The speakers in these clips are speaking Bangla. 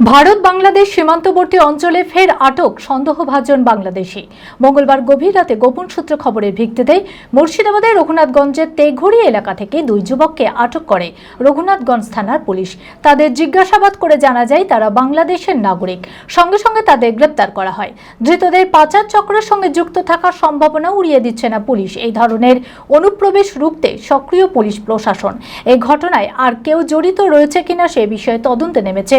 ভারত বাংলাদেশ সীমান্তবর্তী অঞ্চলে ফের আটক সন্দেহভাজন বাংলাদেশি। মঙ্গলবার গভীর রাতে গোপন সূত্র খবরের ভিত্তিতে মুর্শিদাবাদের রঘুনাথগঞ্জের তেঘড়ি এলাকা থেকে দুই যুবককে আটক করে রঘুনাথগঞ্জ থানার পুলিশ। তাদের জিজ্ঞাসাবাদ করে জানা যায়, তারা বাংলাদেশের নাগরিক। সঙ্গে সঙ্গে তাদের গ্রেপ্তার করা হয়। ধৃতদের পাচার চক্রের সঙ্গে যুক্ত থাকার সম্ভাবনা উড়িয়ে দিচ্ছে না পুলিশ। এই ধরনের অনুপ্রবেশ রুখতে সক্রিয় পুলিশ প্রশাসন। এই ঘটনায় আর কেউ জড়িত রয়েছে কিনা সে বিষয়ে তদন্তে নেমেছে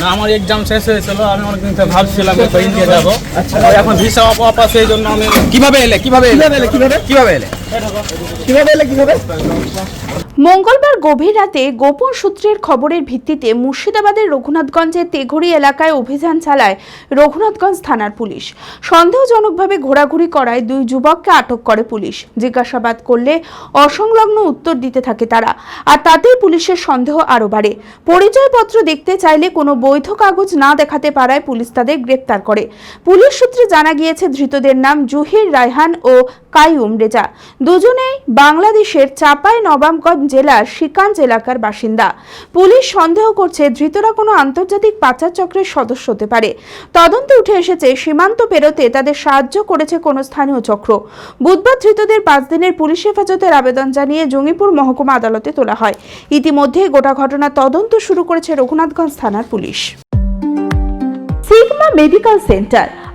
না আমার এক্সাম শেষ হয়েছিল আমি অনেকদিন থেকে ভাবছিলাম ইন্ডিয়া যাব। এখন ভিসা অপা সেই জন্য আমি কীভাবে এলে? কীভাবে এলে কীভাবে? কীভাবে এলে? কীভাবে এলে কীভাবে? মঙ্গলবার গভীর রাতে গোপন সূত্রের খবরের ভিত্তিতে মুর্শিদাবাদের রঘুনাথগঞ্জের তেঘড়ি এলাকায় অভিযান চালায় রঘুনাথগঞ্জ থানার পুলিশ। সন্দেহজনকভাবে ঘোরাঘুরি করায় দুই যুবককে আটক করে পুলিশ। জিজ্ঞাসাবাদ করলে অসংলগ্ন উত্তর দিতে থাকে তারা, আর তাতেই পুলিশের সন্দেহ আরও বাড়ে। পরিচয়পত্র দেখতে চাইলে কোনো বৈধ কাগজ না দেখাতে পারায় পুলিশ তাদের গ্রেপ্তার করে। পুলিশ সূত্রে জানা গিয়েছে ধৃতদের নাম জুহির রায়হান ও কাইউম রেজা দুজনেই বাংলাদেশের চাপাই নবাবগঞ্জ জেলার শিকাঞ্জ এলাকার বাসিন্দা। পুলিশ সন্দেহ করছে ধৃতরা কোনো আন্তর্জাতিক পাচার চক্রের সদস্য হতে পারে। তদন্তে উঠে এসেছে, সীমান্ত পেরোতে তাদের সাহায্য করেছে কোনো স্থানীয় চক্র। বুধবার ধৃতদের পাঁচ দিনের পুলিশ হেফাজতের আবেদন জানিয়ে জঙ্গিপুর মহকুমা আদালতে তোলা হয়। ইতিমধ্যে গোটা ঘটনা তদন্ত শুরু করেছে রঘুনাথগঞ্জ থানার পুলিশ। Sigma medical centre